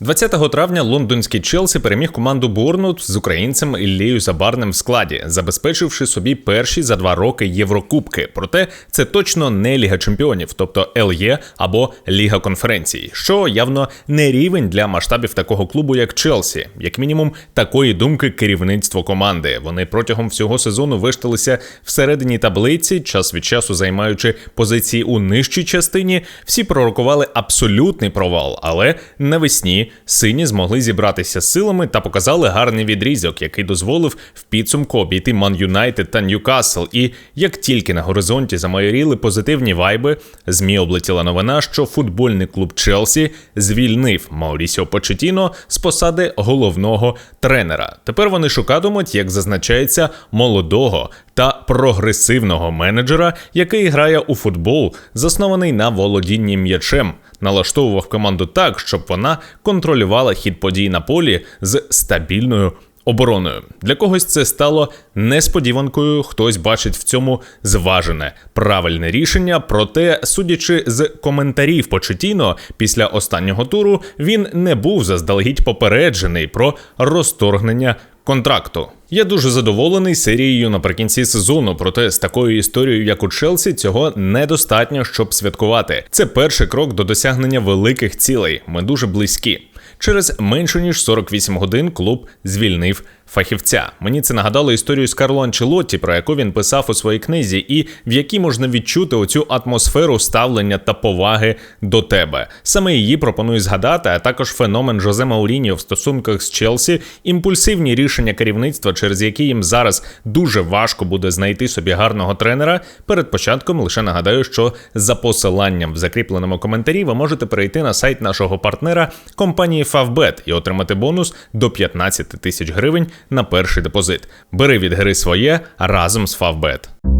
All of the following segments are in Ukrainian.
20 травня лондонський Челсі переміг команду Борнут з українцем Іллею Забарним в складі, забезпечивши собі перші за два роки Єврокубки. Проте це точно не Ліга Чемпіонів, тобто ЛЄ або Ліга конференцій, що явно не рівень для масштабів такого клубу, як Челсі, як мінімум, такої думки керівництво команди. Вони протягом всього сезону вишталися всередині таблиці, час від часу займаючи позиції у нижчій частині. Всі пророкували абсолютний провал, але навесні сині змогли зібратися з силами та показали гарний відрізок, який дозволив в підсумку обійти Ман Юнайтед та Ньюкасл. І як тільки на горизонті замайоріли позитивні вайби, змі облетіла новина, що футбольний клуб Челсі звільнив Маурісіо Почетіно з посади головного тренера. Тепер вони шукатимуть, як зазначається, молодого та прогресивного менеджера, який грає у футбол, заснований на володінні м'ячем, налаштовував команду так, щоб вона контролювала хід подій на полі з стабільною. Обороною для когось це стало несподіванкою. Хтось бачить в цьому зважене правильне рішення. Проте, судячи з коментарів почутійно, після останнього туру він не був заздалегідь попереджений про розторгнення контракту. Я дуже задоволений серією наприкінці сезону, проте з такою історією, як у Челсі, цього недостатньо, щоб святкувати. Це перший крок до досягнення великих цілей. Ми дуже близькі. Через менше ніж 48 годин клуб звільнив фахівця. Мені це нагадало історію з Карло Анчелотті, про яку він писав у своїй книзі, і в якій можна відчути оцю атмосферу ставлення та поваги до тебе. Саме її пропоную згадати, а також феномен Жозе Мауріньо в стосунках з Челсі, імпульсивні рішення керівництва, через які їм зараз дуже важко буде знайти собі гарного тренера. Перед початком лише нагадаю, що за посиланням в закріпленому коментарі ви можете перейти на сайт нашого партнера компанії Favbet і отримати бонус до 15 тисяч гривень на перший депозит. Бери від гри своє разом з Favbet.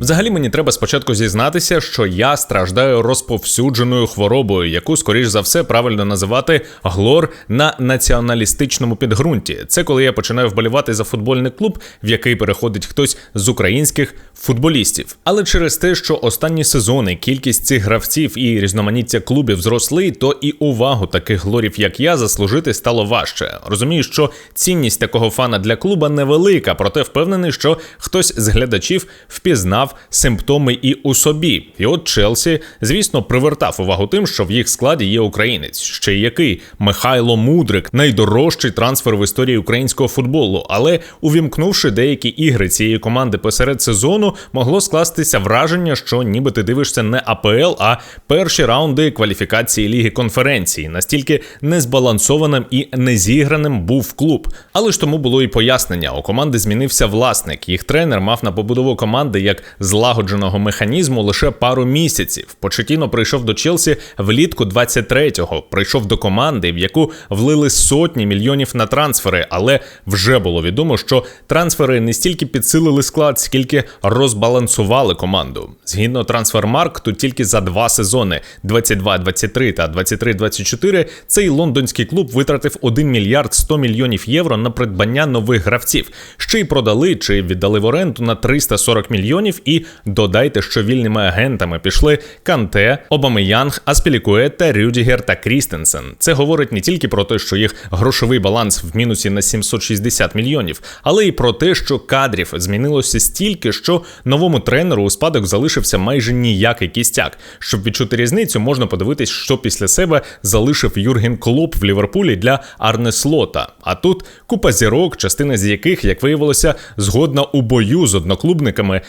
Взагалі мені треба спочатку зізнатися, що я страждаю розповсюдженою хворобою, яку, скоріш за все, правильно називати глор на націоналістичному підґрунті. Це коли я починаю вболівати за футбольний клуб, в який переходить хтось з українських футболістів. Але через те, що останні сезони кількість цих гравців і різноманіття клубів зросли, то і увагу таких глорів, як я, заслужити стало важче. Розумію, що цінність такого фана для клуба невелика, проте впевнений, що хтось з глядачів впізнав симптоми і у собі. І от Челсі, звісно, привертав увагу тим, що в їх складі є українець, ще й який Михайло Мудрик, найдорожчий трансфер в історії українського футболу. Але увімкнувши деякі ігри цієї команди посеред сезону, могло скластися враження, що ніби ти дивишся не АПЛ, а перші раунди кваліфікації ліги конференції, настільки незбалансованим і незіграним був клуб. Але ж тому було і пояснення: у команди змінився власник. Їх тренер мав на побудову команди як злагодженого механізму лише пару місяців. Почетіно прийшов до Челсі влітку 23-го. Прийшов до команди, в яку влили сотні мільйонів на трансфери, але вже було відомо, що трансфери не стільки підсилили склад, скільки розбалансували команду. Згідно трансфермарк, тут тільки за два сезони 22-23 та 23-24 цей лондонський клуб витратив 1 мільярд 100 мільйонів євро на придбання нових гравців. Ще й продали чи віддали в оренду на 340 мільйонів. І додайте, що вільними агентами пішли Канте, Обамеянг, Аспілікуе та Рюдігер та Крістенсен. Це говорить не тільки про те, що їх грошовий баланс в мінусі на 760 мільйонів, але й про те, що кадрів змінилося стільки, що новому тренеру у спадок залишився майже ніякий кістяк. Щоб відчути різницю, можна подивитись, що після себе залишив Юрген Клоп в Ліверпулі для Арне Слота. А тут купа зірок, частина з яких, як виявилося, згодна у бою з одноклубниками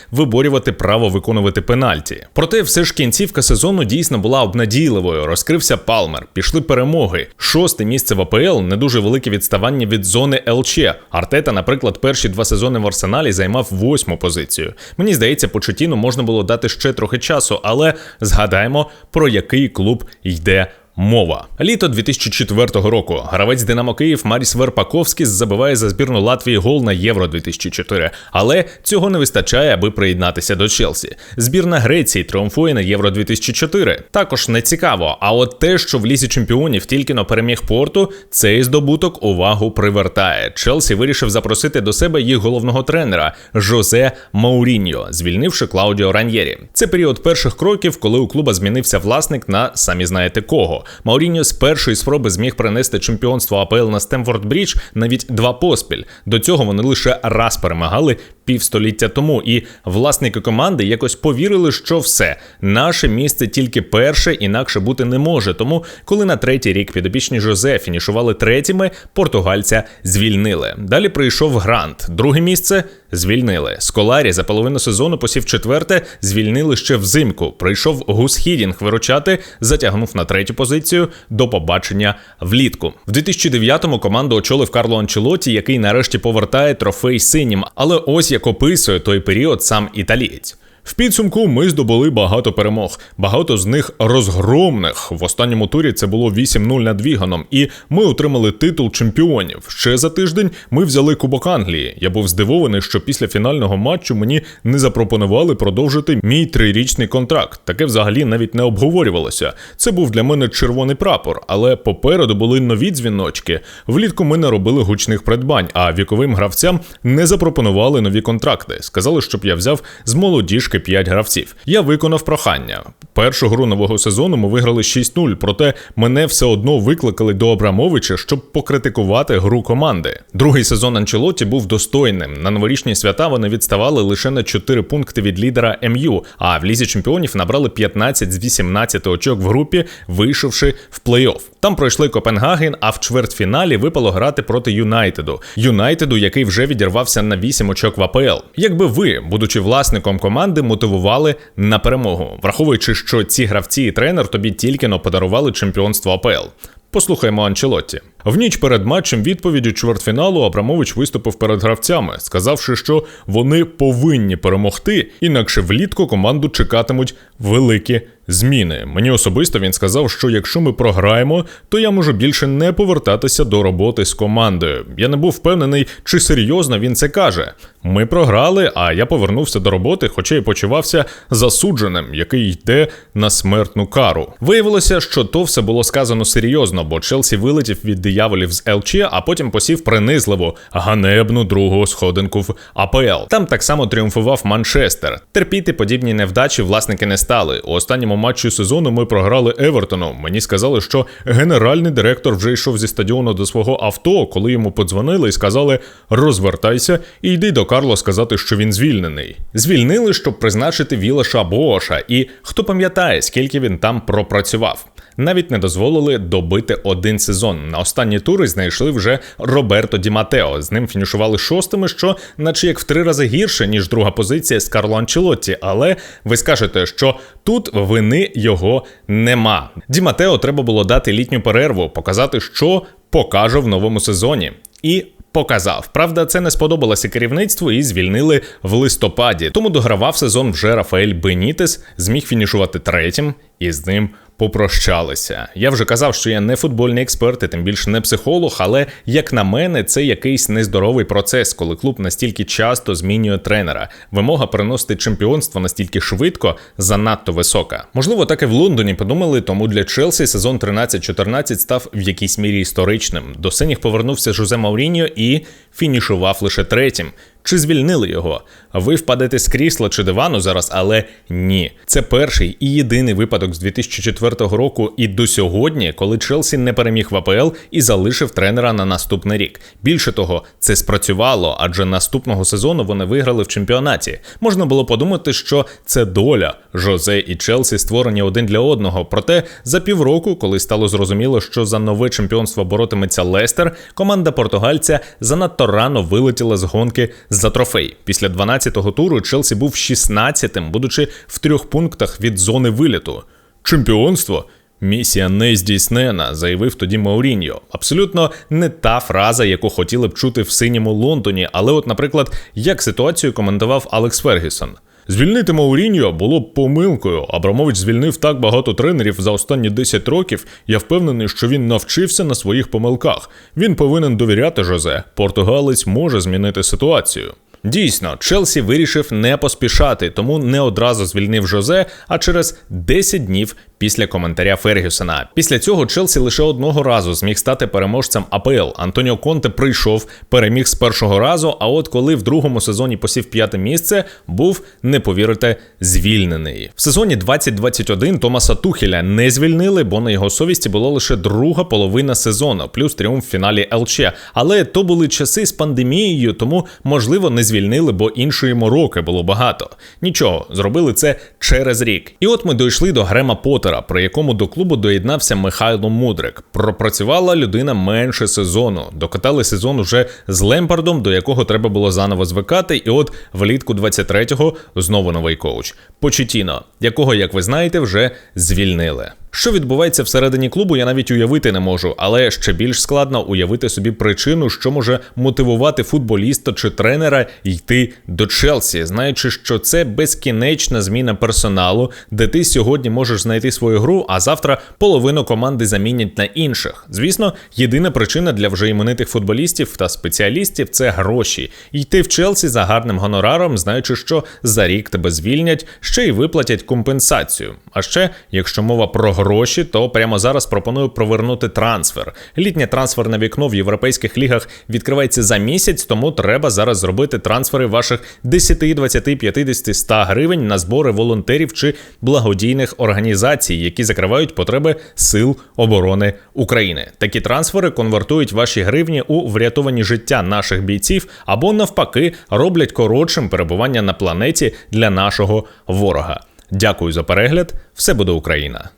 виборювати право виконувати пенальті. Проте все ж кінцівка сезону дійсно була обнадійливою. Розкрився Палмер, пішли перемоги. Шосте місце в АПЛ не дуже велике відставання від зони ЛЧ. Артета, наприклад, перші два сезони в Арсеналі займав восьму позицію. Мені здається, почутіну можна було дати ще трохи часу, але згадаємо, про який клуб йде Мова літо 2004 року. Гравець Динамо Київ Маріс Верпаковський забиває за збірну Латвії гол на Євро 2004 але цього не вистачає, аби приєднатися до Челсі. Збірна Греції тріумфує на Євро 2004 Також не цікаво. А от те, що в лізі чемпіонів тільки на переміг порту, цей здобуток увагу привертає. Челсі вирішив запросити до себе їх головного тренера Жозе Мауріньо, звільнивши Клаудіо Раньєрі. Це період перших кроків, коли у клуба змінився власник на самі знаєте кого. Мауріньо з першої спроби зміг принести чемпіонство АПЛ на Стемфорд Брідж навіть два поспіль. До цього вони лише раз перемагали півстоліття тому, і власники команди якось повірили, що все наше місце тільки перше, інакше бути не може. Тому, коли на третій рік підопічні Жозе фінішували третіми, португальця звільнили. Далі прийшов Грант. Друге місце звільнили. Сколарі за половину сезону посів четверте, звільнили ще взимку. Прийшов Гус Хідінг виручати, затягнув на третю позицію до побачення влітку. В 2009-му команду очолив Карло Анчелоті, який нарешті повертає трофей синім. Але ось як описує той період сам італієць. В підсумку ми здобули багато перемог, багато з них розгромних. В останньому турі це було 8-0 над Віганом, і ми отримали титул чемпіонів. Ще за тиждень ми взяли Кубок Англії. Я був здивований, що після фінального матчу мені не запропонували продовжити мій трирічний контракт. Таке взагалі навіть не обговорювалося. Це був для мене червоний прапор, але попереду були нові дзвіночки. Влітку ми не робили гучних придбань, а віковим гравцям не запропонували нові контракти. Сказали, щоб я взяв з молодіжки 5 гравців. Я виконав прохання. Першу гру нового сезону ми виграли 6-0, проте мене все одно викликали до Абрамовича, щоб покритикувати гру команди. Другий сезон Анчелоті був достойним. На новорічні свята вони відставали лише на 4 пункти від лідера МЮ. А в лізі чемпіонів набрали 15 з 18 очок в групі, вийшовши в плей-офф. Там пройшли Копенгаген, а в чвертьфіналі випало грати проти Юнайтеду. Юнайтеду, який вже відірвався на 8 очок в АПЛ. Якби ви, будучи власником команди, мотивували на перемогу, враховуючи, що ці гравці і тренер тобі тільки но подарували чемпіонство АПЛ. Послухаймо Анчелотті. В ніч перед матчем відповіді чвертьфіналу Абрамович виступив перед гравцями, сказавши, що вони повинні перемогти, інакше влітку команду чекатимуть великі зміни. Мені особисто він сказав, що якщо ми програємо, то я можу більше не повертатися до роботи з командою. Я не був впевнений, чи серйозно він це каже. Ми програли, а я повернувся до роботи, хоча й почувався засудженим, який йде на смертну кару. Виявилося, що то все було сказано серйозно, бо Челсі вилетів від дияволів з ЛЧ, а потім посів принизливу ганебну другу сходинку в АПЛ. Там так само тріумфував Манчестер. Терпіти подібні невдачі власники не стали. У останньому матчі сезону ми програли Евертону. Мені сказали, що генеральний директор вже йшов зі стадіону до свого авто, коли йому подзвонили і сказали: розвертайся і йди до Карло сказати, що він звільнений. Звільнили, щоб призначити Вілаша Боша, і хто пам'ятає, скільки він там пропрацював. Навіть не дозволили добити один сезон. На останні тури знайшли вже Роберто Ді Матео. З ним фінішували шостими, що наче як в три рази гірше, ніж друга позиція з Карло Анчелотті. Але ви скажете, що тут вини його нема. Ді Матео треба було дати літню перерву, показати, що покаже в новому сезоні. І Показав. Правда, це не сподобалося керівництву і звільнили в листопаді. Тому догравав сезон вже Рафаель Бенітес, зміг фінішувати третім і з ним попрощалися. Я вже казав, що я не футбольний експерт, і тим більше не психолог, але як на мене, це якийсь нездоровий процес, коли клуб настільки часто змінює тренера. Вимога переносити чемпіонство настільки швидко, занадто висока. Можливо, так і в Лондоні подумали, тому для Челсі сезон 13-14 став в якійсь мірі історичним. До синіх повернувся Жозе Мауріньо і фінішував лише третім. Чи звільнили його? Ви впадете з крісла чи дивану зараз, але ні. Це перший і єдиний випадок з 2004 року і до сьогодні, коли Челсі не переміг в АПЛ і залишив тренера на наступний рік. Більше того, це спрацювало, адже наступного сезону вони виграли в чемпіонаті. Можна було подумати, що це доля Жозе і Челсі створені один для одного. Проте за півроку, коли стало зрозуміло, що за нове чемпіонство боротиметься Лестер, команда португальця занадто рано вилетіла з гонки за трофей. Після 12-го туру Челсі був 16-тим, будучи в трьох пунктах від зони виліту. Чемпіонство. Місія не здійснена, заявив тоді Мауріньо. Абсолютно не та фраза, яку хотіли б чути в синьому Лондоні. Але, от, наприклад, як ситуацію коментував Алекс Фергюсон. Звільнити Мауріньо було помилкою. Абрамович звільнив так багато тренерів за останні 10 років. Я впевнений, що він навчився на своїх помилках. Він повинен довіряти Жозе. Португалець може змінити ситуацію. Дійсно, Челсі вирішив не поспішати, тому не одразу звільнив Жозе, а через 10 днів після коментаря Фергюсона. Після цього Челсі лише одного разу зміг стати переможцем АПЛ. Антоніо Конте прийшов, переміг з першого разу. А от коли в другому сезоні посів п'яте місце, був не повірите звільнений. В сезоні 2021 Томаса Тухеля не звільнили, бо на його совісті було лише друга половина сезону, плюс тріумф в фіналі ЛЧ. Але то були часи з пандемією, тому можливо не звільнили, бо іншої мороки було багато. Нічого, зробили це через рік. І от ми дійшли до Грема Поттера, при якому до клубу доєднався Михайло Мудрик. Пропрацювала людина менше сезону. Докатали сезон уже з Лемпардом, до якого треба було заново звикати. І от влітку 23-го знову новий коуч Почетіно, якого, як ви знаєте, вже звільнили. Що відбувається всередині клубу, я навіть уявити не можу, але ще більш складно уявити собі причину, що може мотивувати футболіста чи тренера йти до Челсі, знаючи, що це безкінечна зміна персоналу, де ти сьогодні можеш знайти свою гру, а завтра половину команди замінять на інших. Звісно, єдина причина для вже іменитих футболістів та спеціалістів це гроші. Йти в Челсі за гарним гонораром, знаючи, що за рік тебе звільнять, ще й виплатять компенсацію. А ще, якщо мова про гроші, то прямо зараз пропоную провернути трансфер. Літнє трансферне вікно в європейських лігах відкривається за місяць, тому треба зараз зробити трансфери ваших 10, 20, 50, 100 гривень на збори волонтерів чи благодійних організацій, які закривають потреби сил оборони України. Такі трансфери конвертують ваші гривні у врятовані життя наших бійців або навпаки роблять коротшим перебування на планеті для нашого ворога. Дякую за перегляд. Все буде Україна.